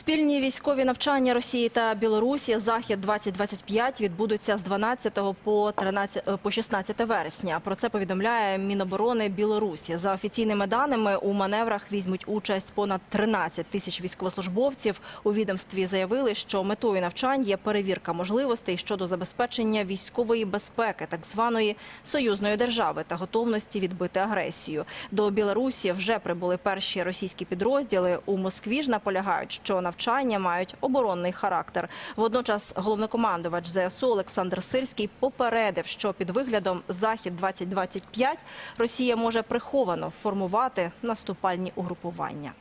Спільні військові навчання Росії та Білорусі Захід 2025 відбудуться з 12 по 13, е, по 16 вересня. Про це повідомляє Міноборони Білорусі. За офіційними даними у маневрах візьмуть участь понад 13 тисяч військовослужбовців. У відомстві заявили, що метою навчань є перевірка можливостей щодо забезпечення військової безпеки так званої союзної держави та готовності відбити агресію. До Білорусі вже прибули перші російські підрозділи. У Москві ж наполягають, що навчання мають оборонний характер. Водночас головнокомандувач ЗСУ Олександр Сирський попередив, що під виглядом Захід 2025 Росія може приховано формувати наступальні угрупування.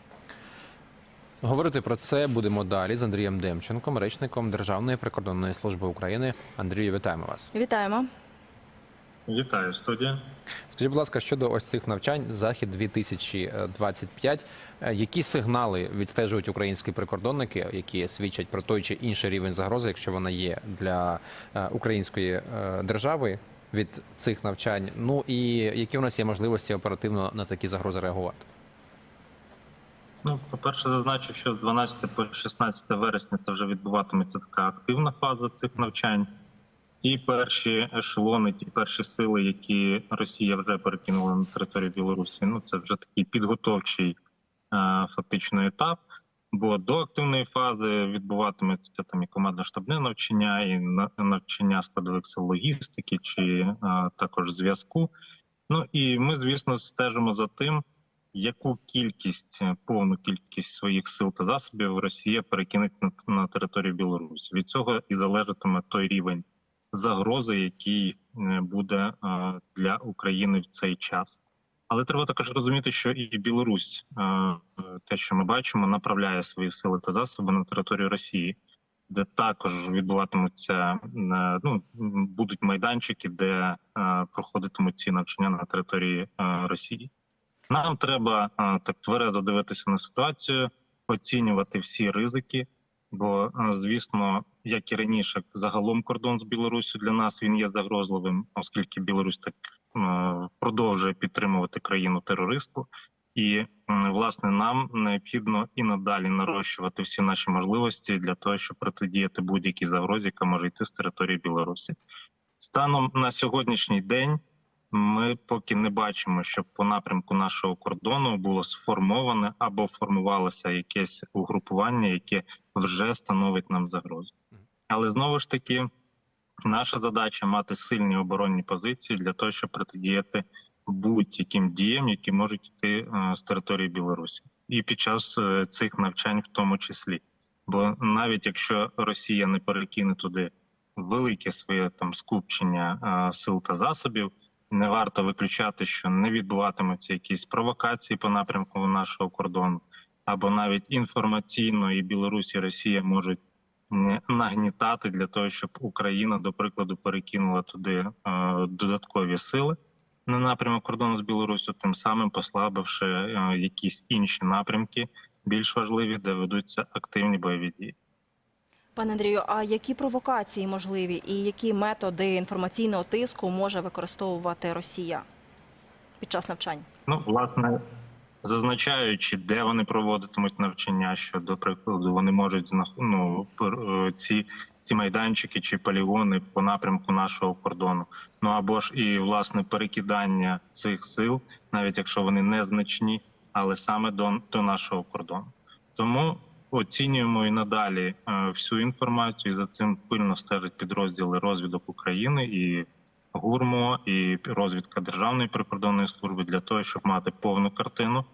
Говорити про це будемо далі з Андрієм Демченком, речником Державної прикордонної служби України. Андрію, вітаємо вас. Вітаємо. Вітаю студія. Скажіть, будь ласка, щодо ось цих навчань Захід 2025, е, які сигнали відстежують українські прикордонники, які свідчать про той чи інший рівень загрози, якщо вона є для е, української е, держави від цих навчань? Ну і які у нас є можливості оперативно на такі загрози реагувати? Ну, по-перше, зазначу, що з 12 по 16 вересня це вже відбуватиметься така активна фаза цих навчань. Ті перші ешелони, ті перші сили, які Росія вже перекинула на територію Білорусі, ну це вже такий підготовчий е, фактично етап. Бо до активної фази відбуватиметься там і командно-штабне навчання, і навчання складових сил логістики чи е, також зв'язку. Ну і ми, звісно, стежимо за тим, яку кількість е, повну кількість своїх сил та засобів Росія перекине на, на територію Білорусі. Від цього і залежатиме той рівень загрози, який е, буде е, для України в цей час. Але треба також розуміти, що і Білорусь, е, те, що ми бачимо, направляє свої сили та засоби на територію Росії, де також відбуватимуться ну будуть майданчики, де проходитимуть ці навчання на території Росії. Нам треба так тверезо дивитися на ситуацію, оцінювати всі ризики. Бо, е, звісно, як і раніше, загалом кордон з Білоруссю для нас він є загрозливим, оскільки Білорусь так е, продовжує підтримувати країну терористку, і власне нам необхідно і надалі нарощувати всі наші можливості для того, щоб протидіяти будь-якій загрозі, яка може йти з території Білорусі. Станом на сьогоднішній день ми поки не бачимо, щоб по напрямку нашого кордону було сформоване або формувалося якесь угрупування, яке вже становить нам загрозу. Але знову ж таки, наша задача мати сильні оборонні позиції для того, щоб протидіяти будь-яким діям, які можуть йти е, з території Білорусі, і під час е, цих навчань, в тому числі. Бо навіть якщо Росія не перекине туди велике своє там скупчення е, сил та засобів, не варто виключати, що не відбуватимуться якісь провокації по напрямку нашого кордону, або навіть інформаційно і Білорусь і Росія можуть нагнітати для того, щоб Україна, до прикладу, перекинула туди е, додаткові сили на напрямок кордону з Білоруссю, тим самим послабивши е, якісь інші напрямки, більш важливі, де ведуться активні бойові дії. Пане Андрію, а які провокації можливі і які методи інформаційного тиску може використовувати Росія під час навчань? Ну, власне, зазначаючи, де вони проводитимуть навчання, що до прикладу вони можуть ну, е, ці, ці майданчики чи полігони по напрямку нашого кордону. Ну або ж і власне перекидання цих сил, навіть якщо вони незначні, але саме до, до нашого кордону. Тому оцінюємо і надалі е, всю інформацію. За цим пильно стежать підрозділи розвідок України і ГУРМО і розвідка Державної прикордонної служби для того, щоб мати повну картину,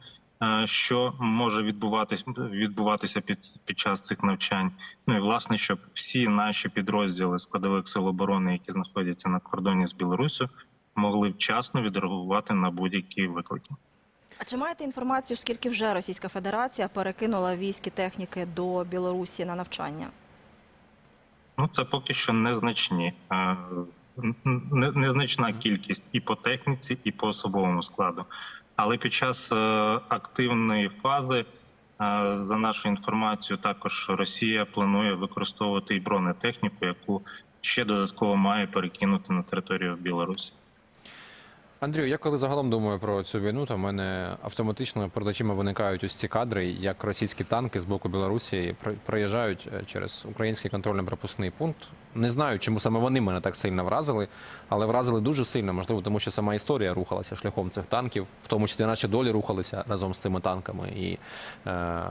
е, що може відбуватись відбуватися під, під час цих навчань. Ну і власне, щоб всі наші підрозділи складових сил оборони, які знаходяться на кордоні з Білоруссю, могли вчасно відреагувати на будь-які виклики. А чи маєте інформацію, скільки вже Російська Федерація перекинула військ і техніки до Білорусі на навчання? Ну це поки що незначні. Незначна кількість і по техніці, і по особовому складу. Але під час е, активної фази, е, за нашою інформацією, також Росія планує використовувати і бронетехніку, яку ще додатково має перекинути на територію Білорусі. Андрію, я коли загалом думаю про цю війну, то в мене автоматично перед очима виникають ось ці кадри, як російські танки з боку Білорусі проїжджають е, через український контрольно-пропускний пункт. Не знаю, чому саме вони мене так сильно вразили, але вразили дуже сильно, можливо, тому що сама історія рухалася шляхом цих танків, в тому числі наші долі рухалися разом з цими танками. І е,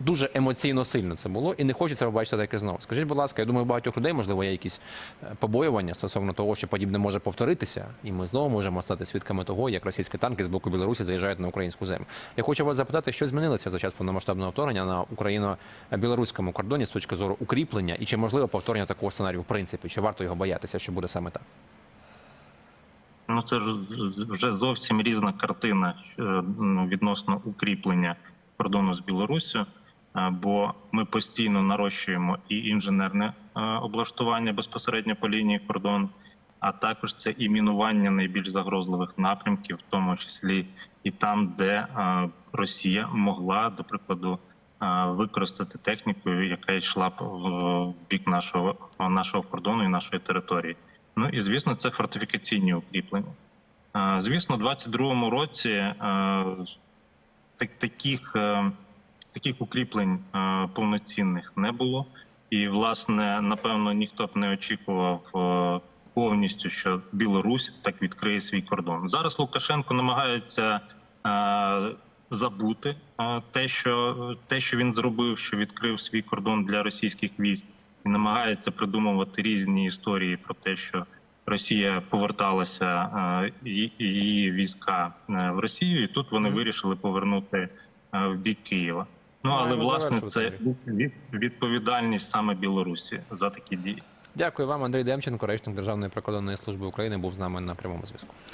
дуже емоційно сильно це було, і не хочеться побачити таке знову. Скажіть, будь ласка, я думаю, у багатьох людей можливо є якісь е, побоювання стосовно того, що подібне може повторитися, і ми знову можемо стати свідками того, як російські танки з боку Білорусі заїжджають на українську землю. Я хочу вас запитати, що змінилося за час повномасштабного вторгнення на україно-білоруському кордоні з точки зору укріплення, і чи можливо повторення такого сценарію в принципі, чи варто його боятися, що буде саме так? Ну це ж вже зовсім різна картина ну, відносно укріплення кордону з Білоруссю, е, бо ми постійно нарощуємо і інженерне е, облаштування безпосередньо по лінії кордону, а також це і мінування найбільш загрозливих напрямків, в тому числі і там, де е, Росія могла, до прикладу, е, використати техніку, яка йшла в бік нашого, нашого кордону і нашої території. Ну і звісно, це фортифікаційні укріплення. Е, Звісно, у 22-му році е, таких, е, таких укріплень е, повноцінних не було. І, власне, напевно, ніхто б не очікував е, повністю, що Білорусь так відкриє свій кордон. Зараз Лукашенко намагається е, забути е, те, що те, що він зробив, що відкрив свій кордон для російських військ, і намагається придумувати різні історії про те, що Росія поверталася її- війська в Росію, і тут вони вирішили повернути в бік Києва. Ну але Маємо власне це від- відповідальність саме Білорусі за такі дії. Дякую вам, Андрій Демченко, речник Державної прикордонної служби України, був з нами на прямому зв'язку.